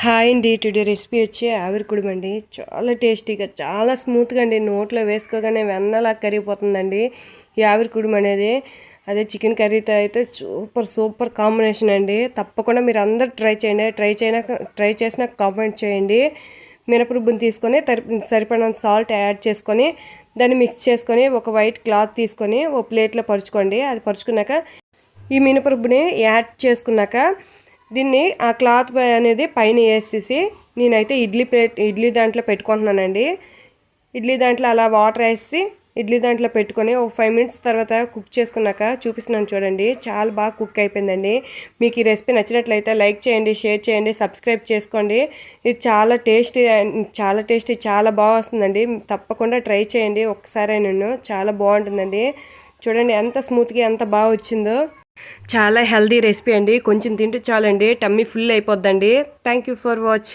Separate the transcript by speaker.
Speaker 1: Hi అండి today recipe వచ్చి ఆవిరికుడు అండి చాలా టేస్టీగా చాలా స్మూత్గా అండి. నోట్లో వేసుకోగానే వెన్నలా కరిగిపోతుందండి ఈ ఆవిరికుడుమ అనేది. అదే చికెన్ కర్రీతో అయితే సూపర్ సూపర్ కాంబినేషన్ అండి. తప్పకుండా మీరు అందరు ట్రై చేయండి. ట్రై చేయనా ట్రై చేసినా కామెంట్ చేయండి. మినపరుబ్బుని తీసుకొని సరిపడినంత సాల్ట్ యాడ్ చేసుకొని దాన్ని మిక్స్ చేసుకొని ఒక వైట్ క్లాత్ తీసుకొని ఒక ప్లేట్లో పరుచుకోండి. అది పరుచుకున్నాక ఈ మినపరుబ్బుని యాడ్ చేసుకున్నాక దీన్ని ఆ క్లాత్ అనేది పైన వేసేసి నేనైతే ఇడ్లీ ప్లేట్ ఇడ్లీ దాంట్లో పెట్టుకుంటున్నానండి. ఇడ్లీ దాంట్లో అలా వాటర్ వేసి ఇడ్లీ దాంట్లో పెట్టుకొని ఒక ఫైవ్ మినిట్స్ తర్వాత కుక్ చేసుకున్నాక చూపిస్తున్నాను చూడండి. చాలా బాగా కుక్ అయిపోయిందండి. మీకు ఈ రెసిపీ నచ్చినట్లయితే లైక్ చేయండి షేర్ చేయండి సబ్స్క్రైబ్ చేసుకోండి. ఇది చాలా టేస్టీ చాలా టేస్టీ చాలా బాగా వస్తుందండి. తప్పకుండా ట్రై చేయండి. ఒక్కసారి నేను చాలా బాగుంటుందండి. చూడండి ఎంత స్మూత్గా ఎంత బాగా వచ్చిందో. చాలా హెల్దీ రెసిపీ అండి. కొంచెం తింటే చాలండి. Tummy full అయిపోద్దండి. Thank you for watching